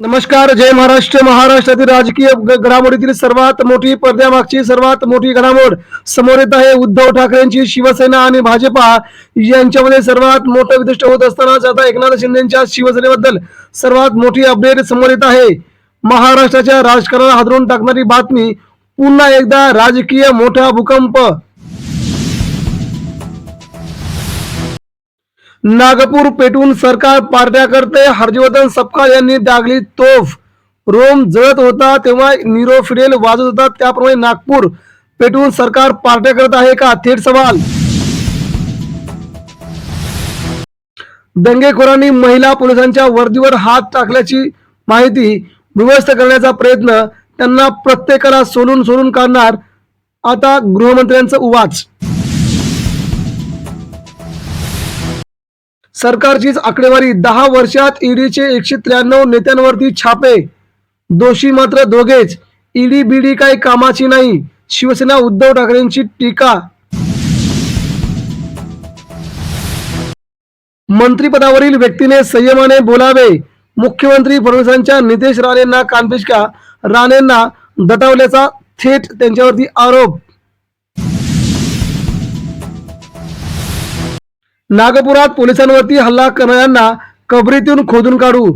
नमस्कार जय महाराष्ट्र महाराष्ट्रातील राजकीय ग- घडामोडीतील सर्वात मोठी पडद्यामागची सर्वात मोठी घडामोड समोर येत आहे उद्धव ठाकरेंची शिवसेना आणि भाजपा. यांच्यामध्ये सर्वात मोठं विदिष्ट होत असतानाच आता एकनाथ शिंदेच्या शिवसेनेबद्दल सर्वात मोठी अपडेट समोर येत आहे. महाराष्ट्राच्या राजकारणाला हादरून टाकणारी बातमी पुन्हा एकदा राजकीय मोठा भूकंप. नागपूर पेटून सरकार पार्ट्या करते. हर्षवर्धन सपकाळ यांनी डागली तोफ. रोम जळत होता तेव्हा निरो फिडेल वाजत होता. त्याप्रमाणे नागपूर पेटून सरकार पार्ट्या करत आहे का? थेट सवाल. दंगेखोरांनी महिला पोलिसांच्या वर्दीवर हात टाकल्याची माहिती विवस्त करण्याचा प्रयत्न. त्यांना प्रत्येकाला सोलून सोलून काढणार. आता गृहमंत्र्यांचं उवाच. सरकारचीच आकडेवारी दहा वर्षात ईडीचे एकशे त्र्याण्णव नेत्यांवरती छापे. दोषी मात्र दोघेच. ईडी बीडी काही कामाची नाही. शिवसेना उद्धव ठाकरेंची टीका. मंत्रिपदावरील व्यक्तीने संयमाने बोलावे. मुख्यमंत्री फडणवीसांच्या नितेश राणेंना कानपिशका राणेंना दटावल्याचा थेट त्यांच्यावरती आरोप. नागपुरात पोलिसांवरती हल्ला करणाऱ्यांना कबरीतून खोदून काढू.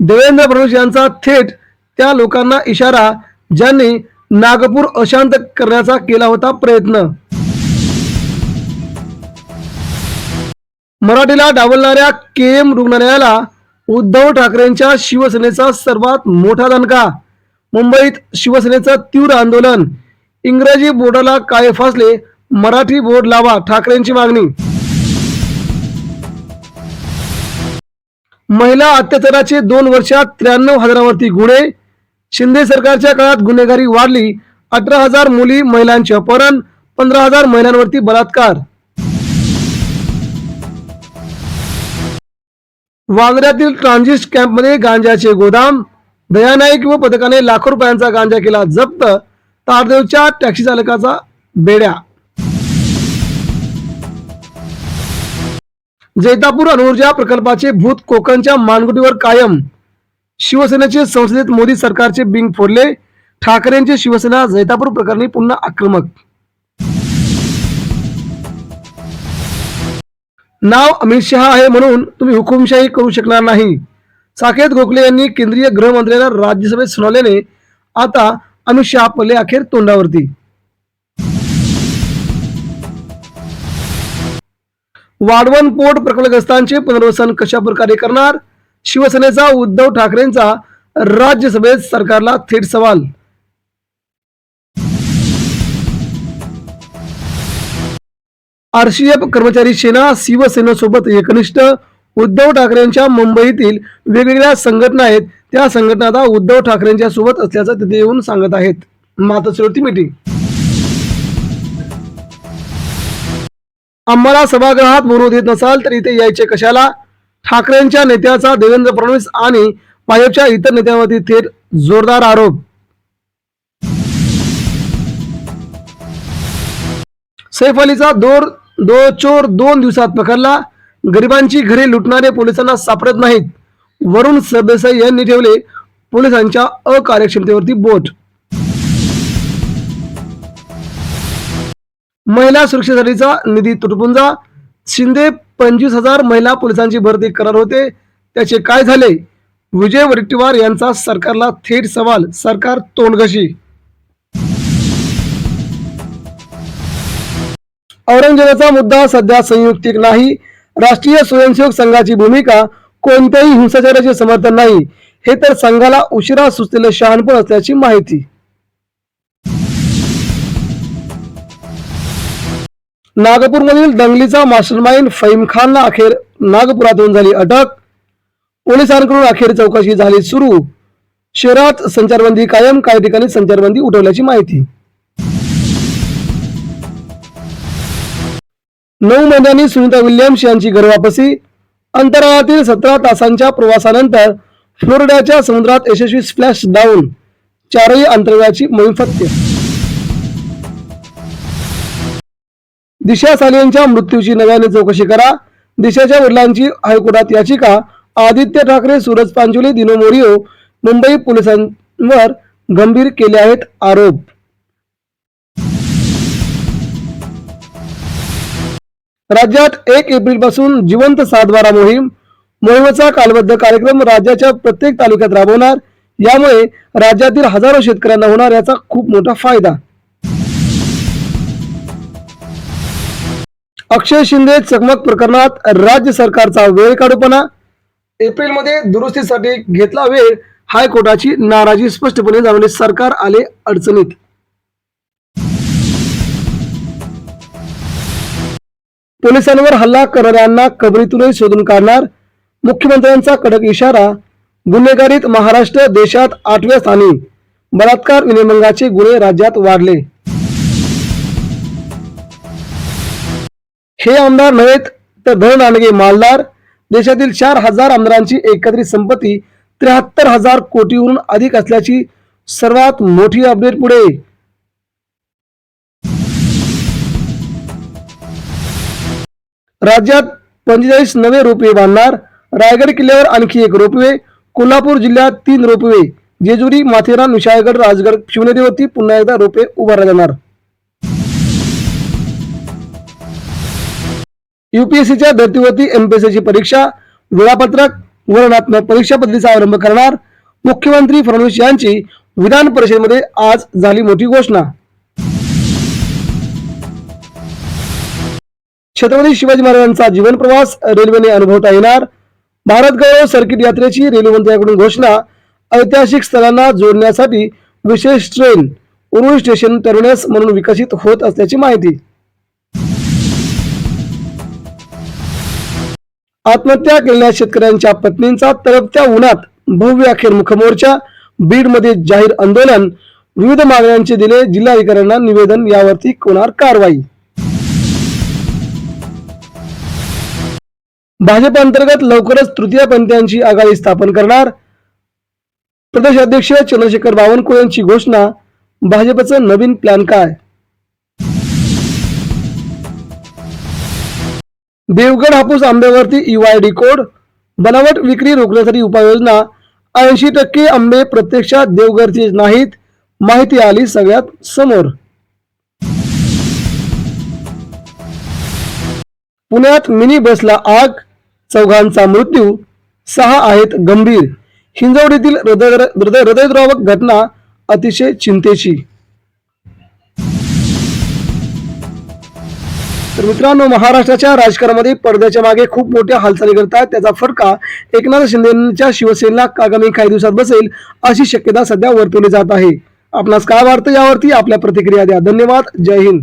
देवेंद्र फडणवीस यांचा थेट त्या लोकांना इशारा ज्यांनी नागपूर अशांत करण्याचा केला होता प्रयत्न. मराठीला डावलणाऱ्या के एम रुग्णालयाला उद्धव ठाकरेंच्या शिवसेनेचा सर्वात मोठा दणका. मुंबईत शिवसेनेचं तीव्र आंदोलन. इंग्रजी बोर्डाला काय फासले मराठी बोर्ड लावा ठाकरेंची मागणी. महिला अत्याचाराचे दोन वर्षात त्र्याण्णव हजारावरती गुन्हे. शिंदे सरकारच्या काळात गुन्हेगारी वाढली. अठरा हजार मुली महिलांचे अपहरण पंधरा हजार महिलांवरती बलात्कार. वांद्र्यातील ट्रान्झिस्ट कॅम्पमध्ये गांजाचे गोदाम. दयानाईक व पथकाने लाखो रुपयांचा गांजा केला जप्त. तारदेवच्या टॅक्सी चालकाचा बेड्या जैतापूर अणुऊर्जा प्रकल्पाचे भूत कोकणच्या मानगुटीवर कायम शिवसेनेचे संसदेत मोदी सरकारचे बिंग फोडले ठाकरेंची शिवसेना जैतापूर प्रकरणी पुन्हा आक्रमक. नाव अमित शहा आहे म्हणून तुम्ही हुकुमशाही करू शकणार नाही. साकेत गोखले यांनी केंद्रीय गृहमंत्र्यांना राज्यसभेत सुनावल्याने आता अमित शहा पडले अखेर तोंडावरती. वाढवण पोट प्रकल्पग्रस्तांचे पुनर्वसन कशा प्रकारे करणार? शिवसेनेचा उद्धव ठाकरेंचा राज्यसभेत सरकारला थेट सवाल. आरसीएफ कर्मचारी सेना शिवसेनेसोबत एकनिष्ठ उद्धव ठाकरेंच्या मुंबईतील वेगवेगळ्या संघटना आहेत. त्या संघटना आता उद्धव ठाकरेंच्या सोबत असल्याचं तिथे येऊन सांगत आहेत. मातोश्रीवरती मीटिंग आम्हाला सभागृहात बोलू देत नसाल तर इथे यायचे कशाला? ठाकरेंच्या नेत्याचा देवेंद्र फडणवीस आणि भाजपच्या इतर नेत्यांवरती थेट जोरदार आरोप. सैफ अलीचा दोर दो चोर दोन दिवसात पकडला. गरिबांची घरे लुटणारे पोलिसांना सापडत नाहीत. वरुण सरदेसाई यांनी ठेवले पोलिसांच्या अकार्यक्षमतेवरती बोट. महिला सुरक्षेसाठीचा निधी तुटपुंजा शिंदे पंचवीस हजार महिला पोलिसांची भरती करणार होते. त्याचे काय झाले? विजय वडेट्टीवार यांचा सरकारला थेट सवाल सरकार तोंडघशी. औरंगजेबाचा मुद्दा सध्या संयुक्तिक नाही. राष्ट्रीय स्वयंसेवक संघाची भूमिका कोणत्याही हिंसाचाराचे समर्थन नाही. हे तर संघाला उशिरा सुचलेलं शहाणपण असल्याची माहिती. नागपूरमधील दंगलीचा मास्टरमाइंड फहीम खानला अखेर नागपुरातून झाली अटक. पोलिसांकडून अखेर चौकशी झाली सुरू. शहरात संचारबंदी कायम काही ठिकाणी संचारबंदी उठवल्याची माहिती. नऊ महिन्यांनी सुनीता विल्यम्स यांची घरवापसी. अंतराळातील सतरा तासांच्या प्रवासानंतर फ्लोरिडाच्या समुद्रात यशस्वी स्प्लॅश डाऊन. चारही अंतराळाची मोहीम फत्ते दिशा सालियांच्या मृत्यूची नव्याने चौकशी करा. दिशाच्या वडिलांची हायकोर्टात याचिका. आदित्य ठाकरे सूरज पांचोली दिनो मोरियो मुंबई पोलिसांवर गंभीर केले आहेत आरोप. राज्यात एक एप्रिलपासून जिवंत सातबारा मोहीम. मोहिमेचा कालबद्ध कार्यक्रम राज्याच्या प्रत्येक तालुक्यात राबवणार. यामुळे राज्यातील हजारो शेतकऱ्यांना होणार याचा खूप मोठा फायदा. अक्षय शिंदे चकमक प्रकरणात राज्य सरकारचा वेळ काढूपणा. एप्रिलमध्ये दुरुस्तीसाठी घेतला वेळ हायकोर्टाची नाराजी स्पष्टपणे जाणवली. सरकार आले अडचणीत. पोलिसांवर हल्ला करणाऱ्यांना कबरीतूनही शोधून काढणार. मुख्यमंत्र्यांचा कडक इशारा. गुन्हेगारीत महाराष्ट्र देशात आठव्या स्थानी. बलात्कार विनिमंगाचे गुन्हे राज्यात वाढले. हे आमदार नव्हेत तर धन मालदार. देशातील चार हजार आमदारांची एकत्रित संपत्ती त्र्याहत्तर हजार कोटीहून अधिक असल्याची सर्वात मोठी अपडेट पुढे. राज्यात पंचेचाळीस नवे रोपवे बांधणार. रायगड किल्ल्यावर आणखी एक रोपवे कोल्हापूर जिल्ह्यात तीन रोपवे. जेजुरी माथेरान विशाळगड राजगड शिवनेरीवरती पुन्हा एकदा रोपे उभारले जाणार. युपीएससीच्या धर्तीवरती एमपीएससीची परीक्षा वेळापत्रक वर्णनात्मक परीक्षा पद्धतीचा अवलंब करणार. मुख्यमंत्री फडणवीस यांची विधान परिषदेमध्ये आज झाली मोठी घोषणा. छत्रपती शिवाजी महाराजांचा जीवन प्रवास रेल्वेने अनुभवता येणार. भारत गौरव सर्किट यात्रेची रेल्वे मंत्र्यांकडून घोषणा. ऐतिहासिक स्थळांना जोडण्यासाठी विशेष ट्रेन उरुळ स्टेशन टर्मिनस म्हणून विकसित होत असल्याची माहिती. आत्महत्या केलेल्या शेतकऱ्यांच्या पत्नींचा तरपत्या उन्हात भव्य अखेर मुखमोर्चा. बीडमध्ये जाहीर आंदोलन. विविध मागण्यांचे दिले जिल्हाधिकाऱ्यांना निवेदन यावरती होणार कारवाई. भाजप अंतर्गत लवकरच तृतीय पंथ्यांची आघाडी स्थापन करणार. प्रदेश अध्यक्ष चंद्रशेखर बावनकुळे यांची घोषणा. भाजपचं नवीन प्लॅन काय? देवगड हापूस आंब्यावरती ईवायडी कोड बनावट विक्री रोखण्यासाठी उपाययोजना ऐंशी टक्के आंबे प्रत्यक्षात देवगडचे नाहीत माहिती आली सगळ्यात समोर. पुण्यात मिनी बसला आग चौघांचा मृत्यू सहा आहेत गंभीर. हिंजवडीतील हृदय हृदय हृदयद्रावक घटना अतिशय चिंतेची. तर मित्रांनो महाराष्ट्राच्या राजकारणामध्ये पडद्याच्या मागे खूप मोठ्या हालचाली करतात त्याचा फटका एकनाथ शिंदेच्या शिवसेनेला आगामी काही दिवसात बसेल अशी शक्यता सध्या वर्तवली जात आहे. आपणास काय वाटतं यावरती आपल्या प्रतिक्रिया द्या. धन्यवाद. जय हिंद.